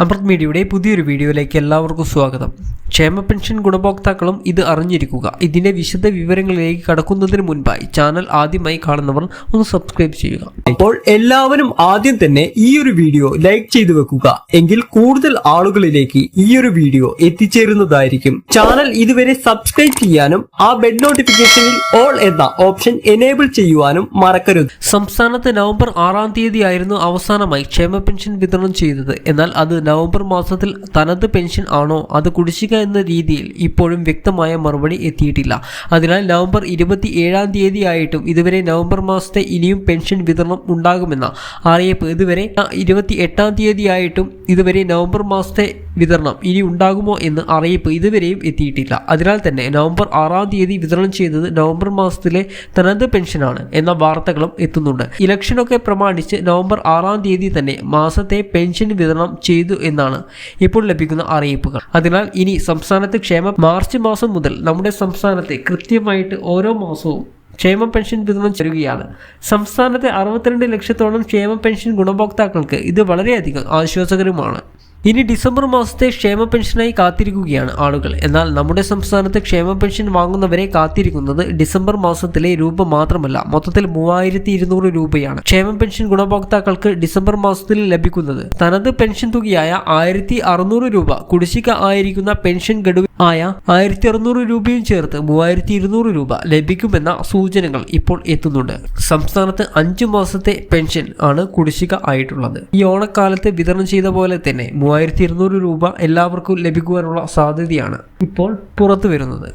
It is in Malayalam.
അമൃത് മീഡിയയുടെ പുതിയൊരു വീഡിയോയിലേക്ക് എല്ലാവർക്കും സ്വാഗതം. ക്ഷേമ പെൻഷൻ ഗുണഭോക്താക്കളും ഇത് അറിഞ്ഞിരിക്കുക. ഇതിന്റെ വിശദ വിവരങ്ങളിലേക്ക് കടക്കുന്നതിന് മുൻപായി ചാനൽ ആദ്യമായി കാണുന്നവർ ഒന്ന് സബ്സ്ക്രൈബ് ചെയ്യുക. അപ്പോൾ എല്ലാവരും ആദ്യം തന്നെ ഈ ഒരു വീഡിയോ ലൈക്ക് ചെയ്തു വെക്കുക. എങ്കിൽ കൂടുതൽ ആളുകളിലേക്ക് ഈ ഒരു വീഡിയോ എത്തിച്ചേരുന്നതായിരിക്കും. ചാനൽ ഇതുവരെ സബ്സ്ക്രൈബ് ചെയ്യാനും ആ ബെഡ് നോട്ടിഫിക്കേഷനിൽ ഓൾ എന്ന ഓപ്ഷൻ എനേബിൾ ചെയ്യുവാനും മറക്കരുത്. സംസ്ഥാനത്ത് നവംബർ ആറാം തീയതി ആയിരുന്നു അവസാനമായി ക്ഷേമ പെൻഷൻ വിതരണം ചെയ്തത്. എന്നാൽ അത് നവംബർ മാസത്തിൽ തനത് പെൻഷൻ ആണോ അത് കുടിശ്ശിക എന്ന രീതിയിൽ ഇപ്പോഴും വ്യക്തമായ മറുപടി എത്തിയിട്ടില്ല. അതിനാൽ നവംബർ ഇരുപത്തി ഏഴാം തീയതി ആയിട്ടും ഇതുവരെ നവംബർ മാസത്തെ ഇനിയും പെൻഷൻ വിതരണം ഉണ്ടാകുമെന്ന അറിയിപ്പ്. ഇതുവരെ ഇരുപത്തി എട്ടാം തീയതി ആയിട്ടും ഇതുവരെ നവംബർ മാസത്തെ വിതരണം ഇനി ഉണ്ടാകുമോ എന്ന് അറിയിപ്പ് ഇതുവരെയും എത്തിയിട്ടില്ല. അതിനാൽ തന്നെ നവംബർ ആറാം തീയതി വിതരണം ചെയ്തത് നവംബർ മാസത്തിലെ തനത് പെൻഷനാണ് എന്ന വാർത്തകളും എത്തുന്നുണ്ട്. ഇലക്ഷനൊക്കെ പ്രമാണിച്ച് നവംബർ ആറാം തീയതി തന്നെ മാസത്തെ പെൻഷൻ വിതരണം ചെയ്തു എന്നാണ് ഇപ്പോൾ ലഭിക്കുന്ന അറിയിപ്പുകൾ. അതിനാൽ ഇനി സംസ്ഥാനത്ത് ക്ഷേമ മാർച്ച് മാസം മുതൽ നമ്മുടെ സംസ്ഥാനത്തെ കൃത്യമായിട്ട് ഓരോ മാസവും ക്ഷേമ പെൻഷൻ വിതരണം ചെയ്യുകയാണ്. സംസ്ഥാനത്തെ അറുപത്തിരണ്ട് ലക്ഷത്തോളം ക്ഷേമ പെൻഷൻ ഗുണഭോക്താക്കൾക്ക് ഇത് വളരെയധികം ആശ്വാസകരമാണ്. ഇനി ഡിസംബർ മാസത്തെ ക്ഷേമ പെൻഷനായി കാത്തിരിക്കുകയാണ് ആളുകൾ. എന്നാൽ നമ്മുടെ സംസ്ഥാനത്ത് ക്ഷേമ പെൻഷൻ വാങ്ങുന്നവരെ കാത്തിരിക്കുന്നത് ഡിസംബർ മാസത്തിലെ രൂപ മാത്രമല്ല മൊത്തത്തിൽ മൂവായിരത്തി ഇരുന്നൂറ് രൂപയാണ് ക്ഷേമ പെൻഷൻ ഗുണഭോക്താക്കൾക്ക് ഡിസംബർ മാസത്തിൽ ലഭിക്കുന്നത്. തനത് പെൻഷൻ തുകയായ ആയിരത്തി രൂപ കുടിശ്ശിക ആയിരിക്കുന്ന പെൻഷൻ ഗഡു ആയ ആയിരത്തി അറുന്നൂറ് രൂപയും ചേർത്ത് മൂവായിരത്തി ഇരുന്നൂറ് രൂപ ലഭിക്കുമെന്ന സൂചനകൾ ഇപ്പോൾ എത്തുന്നുണ്ട്. സംസ്ഥാനത്ത് അഞ്ചു മാസത്തെ പെൻഷൻ ആണ് കുടിശ്ശിക ആയിട്ടുള്ളത്. ഈ ഓണക്കാലത്ത് വിതരണം ചെയ്ത പോലെ തന്നെ മൂവായിരത്തി ഇരുന്നൂറ് രൂപ എല്ലാവർക്കും ലഭിക്കുവാനുള്ള സാധ്യതയാണ് ഇപ്പോൾ പുറത്തു വരുന്നത്